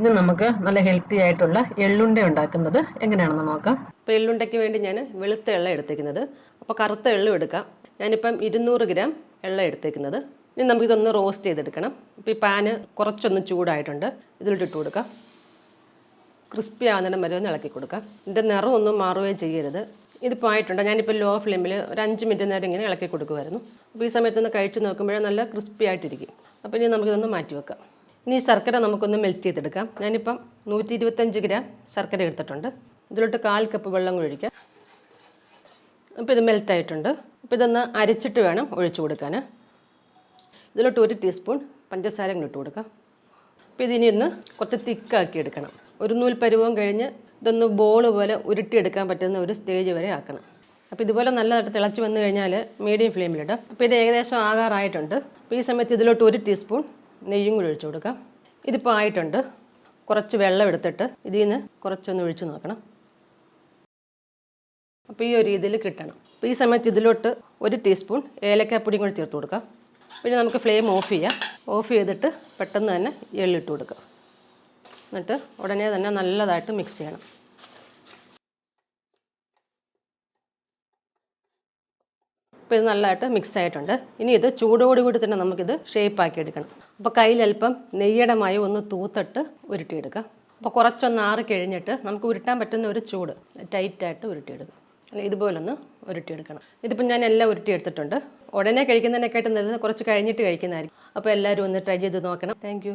ഇനി നമുക്ക് നല്ല ഹെൽത്തി ആയിട്ടുള്ള എള്ളുണ്ട ഉണ്ടാക്കുന്നത് എങ്ങനെയാണെന്ന് നോക്കാം. അപ്പോൾ എള്ളുണ്ടയ്ക്ക് വേണ്ടി ഞാൻ വെളുത്ത എള്ള എടുത്തേക്കുന്നത്. അപ്പോൾ കറുത്ത എള്ളും എടുക്കാം. ഞാനിപ്പം ഇരുന്നൂറ് ഗ്രാം എള്ള എടുത്തേക്കുന്നത്. ഇനി നമുക്കിതൊന്ന് റോസ്റ്റ് ചെയ്തെടുക്കണം. ഇപ്പോൾ ഈ പാന് കുറച്ചൊന്ന് ചൂടായിട്ടുണ്ട്. ഇതിലിട്ടിട്ട് കൊടുക്കാം. ക്രിസ്പി ആകുന്നിടം വരെ ഒന്ന് ഇളക്കി കൊടുക്കാം. ഇതിന്റെ നിറം ഒന്നും മാറുകയും ചെയ്യരുത്. ഇതിപ്പോൾ ആയിട്ടുണ്ട്? ഞാനിപ്പോൾ ലോ ഫ്ലെയിമിൽ ഒരു അഞ്ച് മിനിറ്റ് നേരം ഇങ്ങനെ ഇളക്കി കൊടുക്കുമായിരുന്നു അപ്പോൾ ഈ സമയത്തൊന്ന് കഴിച്ച് നോക്കുമ്പോഴേ നല്ല ക്രിസ്പി ആയിട്ടിരിക്കും. അപ്പോൾ ഇനി നമുക്കിതൊന്ന് മാറ്റി വെക്കാം ഇനി ശർക്കര നമുക്കൊന്ന് മെൽറ്റ് ചെയ്തെടുക്കാം. ഞാനിപ്പം നൂറ്റി ഇരുപത്തഞ്ച് ഗ്രാം ശർക്കര എടുത്തിട്ടുണ്ട്. ഇതിലോട്ട് കാൽ കപ്പ് വെള്ളം കൂടി ഒഴിക്കാം. അപ്പോൾ ഇത് മെൽറ്റ് ആയിട്ടുണ്ട്. അപ്പോൾ ഇതൊന്ന് അരച്ചിട്ട് വേണം ഒഴിച്ചു കൊടുക്കാൻ. ഇതിലോട്ട് ഒരു ടീസ്പൂൺ പഞ്ചസാര ഇട്ട് കൊടുക്കാം. അപ്പോൾ ഇതിനി ഒന്ന് കുറച്ച് തിക്കാക്കി എടുക്കണം. ഒരു നൂൽ പരുവം കഴിഞ്ഞ് ഇതൊന്ന് ബോൾ പോലെ ഉരുട്ടിയെടുക്കാൻ പറ്റുന്ന ഒരു സ്റ്റേജ് വരെ ആക്കണം. അപ്പോൾ ഇതുപോലെ നല്ലതായിട്ട് തിളച്ച് വന്നു കഴിഞ്ഞാൽ മീഡിയം ഫ്ലെയിമിലിടാം അപ്പോൾ ഇത് ഏകദേശം ആകാറായിട്ടുണ്ട്. അപ്പോൾ ഈ സമയത്ത് ഇതിലോട്ട് ഒരു ടീസ്പൂൺ നെയ്യും കൂടി ഒഴിച്ചു കൊടുക്കാം. ഇതിപ്പോൾ ആയിട്ടുണ്ട്. കുറച്ച് വെള്ളം എടുത്തിട്ട് ഇതിൽ നിന്ന് കുറച്ചൊന്ന് ഒഴിച്ചു നോക്കണം. അപ്പോൾ ഈ ഒരു രീതിയിൽ കിട്ടണം. അപ്പോൾ ഈ സമയത്ത് ഇതിലോട്ട് ഒരു ടീസ്പൂൺ ഏലക്കാപ്പൊടിയും കൂടി ചേർത്ത് കൊടുക്കാം. പിന്നെ നമുക്ക് ഫ്ലെയിം ഓഫ് ചെയ്യാം. ഓഫ് ചെയ്തിട്ട് പെട്ടെന്ന് തന്നെ എള്ളിട്ട് കൊടുക്കാം. എന്നിട്ട് ഉടനെ തന്നെ നല്ലതായിട്ട് മിക്സ് ചെയ്യണം. ഇപ്പോൾ ഇത് നല്ലതായിട്ട് മിക്സ് ആയിട്ടുണ്ട്. ഇനി ഇത് ചൂടോടുകൂടി തന്നെ നമുക്കിത് ഷേപ്പ് ആക്കി എടുക്കണം. അപ്പോൾ കയ്യിൽ അല്പം നെയ്യുടെ മയം ഒന്ന് തൂത്തിട്ട് ഉരുട്ടിയെടുക്കുക. അപ്പോൾ കുറച്ചൊന്ന് ആറ് കഴിഞ്ഞിട്ട് നമുക്ക് ഉരുട്ടാൻ പറ്റുന്ന ഒരു ചൂട് ടൈറ്റായിട്ട് ഉരുട്ടിയെടുക്കും അല്ല ഇതുപോലൊന്ന് ഉരുട്ടിയെടുക്കണം. ഇതിപ്പോൾ ഞാൻ എല്ലാം ഉരുട്ടിയെടുത്തിട്ടുണ്ട്. ഉടനെ കഴിക്കുന്നതിനെക്കാട്ടും നല്ലത് കുറച്ച് കഴിഞ്ഞിട്ട് കഴിക്കുന്നതായിരിക്കും. അപ്പോൾ എല്ലാവരും ഒന്ന് ട്രൈ ചെയ്ത് നോക്കണം. താങ്ക്